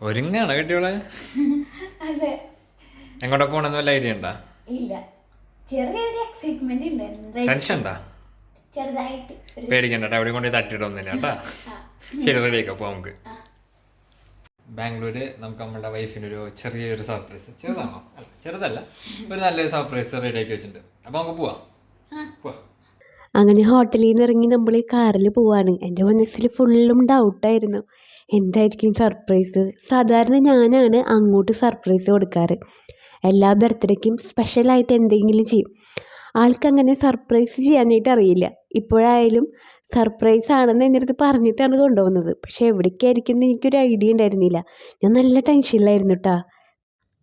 ഒരുങ്ങാണ് കെട്ടിയോളെ. അതെ. എങ്ങോട്ടാ പോണെന്ന് വല്ല ഐഡിയ ഉണ്ടാ? ഇല്ല. ചെറിയൊരു എക്സൈറ്റ്മെന്റ് ഉണ്ടായിരുന്നു ടെൻഷൻ ഉണ്ടാ? ചെറുതായിട്ട് ഒരു പേടിക്കണ്ട അവിടെ കൊണ്ട് തട്ടിയിട്ടൊന്നുമില്ല കേട്ടാ. ആ. ശരി റെഡിയാക്കാം അപ്പൊ നമുക്ക്. ബാംഗ്ലൂര് നമുക്ക് നമ്മുടെ വൈഫിനൊരു ചെറിയൊരു സർപ്രൈസ് ചെറുതാണോ? ചെറുതല്ല. ഒരു നല്ലൊരു സർപ്രൈസ് റെഡിയാക്കി വെച്ചിട്ടുണ്ട്. അപ്പൊ നമുക്ക് പോവാ. പോവാ. അങ്ങനെ ഹോട്ടലിൽ നിന്ന് ഇറങ്ങി നമ്മൾ കാറിൽ പോവാണ്. എന്റെ മനസ്സിൽ ഫുള്ളും ഡൗട്ടായിരുന്നു എന്തായിരിക്കും സർപ്രൈസ് സാധാരണ ഞാനാണ് അങ്ങോട്ട് സർപ്രൈസ് കൊടുക്കാറ്. എല്ലാ ബർത്ത്ഡേക്കും സ്പെഷ്യലായിട്ട് എന്തെങ്കിലും ചെയ്യും. ആൾക്കങ്ങനെ സർപ്രൈസ് ചെയ്യാനായിട്ട് അറിയില്ല. ഇപ്പോഴായാലും സർപ്രൈസ് ആണെന്ന് എന്റെ അടുത്ത് പറഞ്ഞിട്ടാണ് കൊണ്ടുപോകുന്നത്. പക്ഷേ എവിടേക്കായിരിക്കും എന്ന് എനിക്കൊരു ഐഡിയ ഉണ്ടായിരുന്നില്ല. ഞാൻ നല്ല ടെൻഷനിലായിരുന്നു കേട്ടോ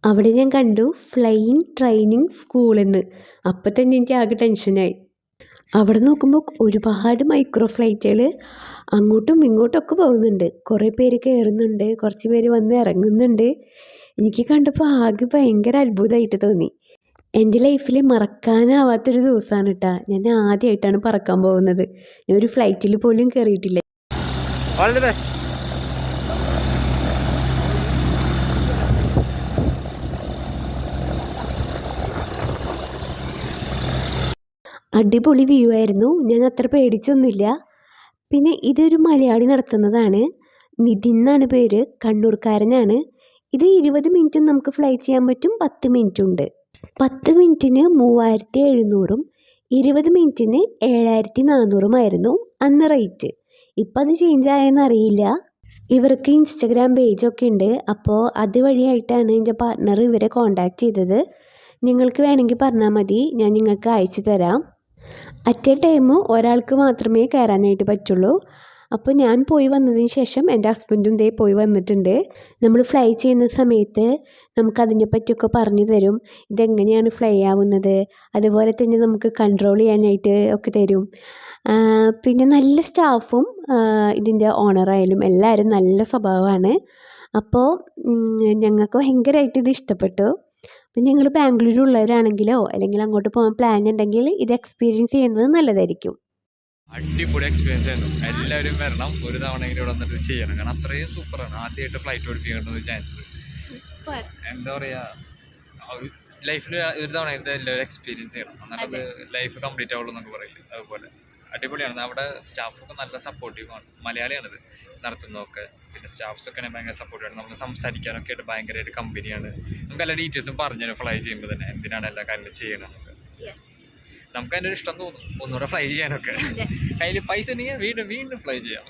അവിടെ ഞാൻ കണ്ടു ഫ്ലൈയിങ് ട്രെയിനിങ് സ്കൂളെന്ന് അപ്പം തന്നെ എനിക്ക് ആകെ ടെൻഷനായി അവിടെ നോക്കുമ്പോൾ ഒരുപാട് മൈക്രോ ഫ്ലൈറ്റുകൾ അങ്ങോട്ടും ഇങ്ങോട്ടും ഒക്കെ പോകുന്നുണ്ട്. കുറേ പേര് കയറുന്നുണ്ട് കുറച്ച് പേര് വന്ന് ഇറങ്ങുന്നുണ്ട്. എനിക്ക് കണ്ടപ്പോൾ ആകെ ഭയങ്കര അത്ഭുതമായിട്ട് തോന്നി. എന്റെ ലൈഫിൽ മറക്കാനാവാത്തൊരു ദിവസമാണ് കേട്ടോ ഞാൻ ആദ്യമായിട്ടാണ് പറക്കാൻ പോകുന്നത്. ഞാൻ ഒരു ഫ്ലൈറ്റിൽ പോലും കയറിയിട്ടില്ല. ഓൾ ദി ബെസ്റ്റ് അടിപൊളി വ്യൂ ആയിരുന്നു. ഞാൻ അത്ര പേടിച്ചൊന്നുമില്ല. പിന്നെ ഇതൊരു മലയാളി നടത്തുന്നതാണ്. നിതിൻ എന്നാണ് പേര്. കണ്ണൂർക്കാരനാണ്. ഇത് ഇരുപത് മിനിറ്റും നമുക്ക് ഫ്ലൈ ചെയ്യാൻ പറ്റും. പത്ത് മിനിറ്റ് ഉണ്ട്. പത്ത് മിനിറ്റിന് മൂവായിരത്തി എഴുന്നൂറും ഇരുപത് മിനിറ്റിന് ഏഴായിരത്തി നാനൂറുമായിരുന്നു അന്ന് റേറ്റ് ഇപ്പം അത് ചേഞ്ച് ആയെന്ന് അറിയില്ല. ഇവർക്ക് ഇൻസ്റ്റഗ്രാം പേജൊക്കെ ഉണ്ട്. അപ്പോൾ അതുവഴിയായിട്ടാണ് എന്റെ പാർട്ട്ണർ ഇവരെ കോണ്ടാക്ട് ചെയ്തത്. നിങ്ങൾക്ക് വേണമെങ്കിൽ പറഞ്ഞാൽ മതി. ഞാൻ നിങ്ങൾക്ക് അയച്ചു തരാം. അറ്റ് എ ടൈം ഒരാൾക്ക് മാത്രമേ കയറാനായിട്ട് പറ്റുള്ളൂ. അപ്പോൾ ഞാൻ പോയി വന്നതിന് ശേഷം എന്റെ ഹസ്ബൻഡും ദേ പോയി വന്നിട്ടുണ്ട്. നമ്മൾ ഫ്ലൈ ചെയ്യുന്ന സമയത്ത് നമുക്ക് അതിനെപ്പറ്റിയൊക്കെ പറഞ്ഞു തരും. ഇതെങ്ങനെയാണ് ഫ്ലൈ ആവുന്നത്? അതുപോലെ തന്നെ നമുക്ക് കൺട്രോൾ ചെയ്യാനായിട്ട് ഒക്കെ തരും. പിന്നെ നല്ല സ്റ്റാഫും ഇതിന്റെ ഓണറായാലും എല്ലാവരും നല്ല സ്വഭാവമാണ്. അപ്പോൾ ഞങ്ങൾക്ക് ഭയങ്കരമായിട്ട് ഇത് ഇഷ്ടപ്പെട്ടു. അപ്പം ഞങ്ങൾ ബാംഗ്ലൂരുള്ളവരാണെങ്കിലോ അല്ലെങ്കിൽ അങ്ങോട്ട് പോകാൻ പ്ലാൻ ഉണ്ടെങ്കിൽ ഇത് എക്സ്പീരിയൻസ് ചെയ്യുന്നത് നല്ലതായിരിക്കും. അടിപൊളി എക്സ്പീരിയൻസ് ആയിരുന്നു. എല്ലാവരും വരണം. ഒരു തവണയെങ്കിലും ഇവിടെ വന്നിട്ട് ചെയ്യണം. കാരണം അത്രയും സൂപ്പറാണ് ആദ്യമായിട്ട് ഫ്ലൈറ്റ് ഓടിപ്പിക്കേണ്ട ഒരു ചാൻസ് സൂപ്പർ എന്താ പറയാ ലൈഫിൽ ഒരു തവണ എന്തായാലും ഒരു എക്സ്പീരിയൻസ് ചെയ്യണം. എന്നാലത് ലൈഫ് കംപ്ലീറ്റ് ആവുള്ളൂ എന്നൊക്കെ പറയില്ല. അതുപോലെ. അടിപൊളിയാണ് അവിടെ സ്റ്റാഫൊക്കെ നല്ല സപ്പോർട്ടീവാണ് മലയാളിയാണിത് നടത്തുന്നതൊക്കെ. പിന്നെ സ്റ്റാഫ്സൊക്കെ ഒക്കെ ഭയങ്കര സപ്പോർട്ടീവാണ് നമ്മൾ സംസാരിക്കാനൊക്കെ ആയിട്ട് ഭയങ്കരമായിട്ട് കമ്പനിയാണ് നമുക്ക് എല്ലാ ഡീറ്റെയിൽസും പറഞ്ഞു ഫ്ലൈ ചെയ്യുമ്പോൾ തന്നെ എന്തിനാണ് എല്ലാ കാര്യങ്ങളും ചെയ്യണം നമുക്ക് നമുക്ക് അതിന്റെ ഒരു ഇഷ്ടം തോന്നും. ഒന്നുകൂടെ ഫ്ലൈ ചെയ്യാനൊക്കെ. കയ്യിൽ പൈസ ഉണ്ടെങ്കിൽ വീണ്ടും വീണ്ടും ഫ്ലൈ ചെയ്യാം.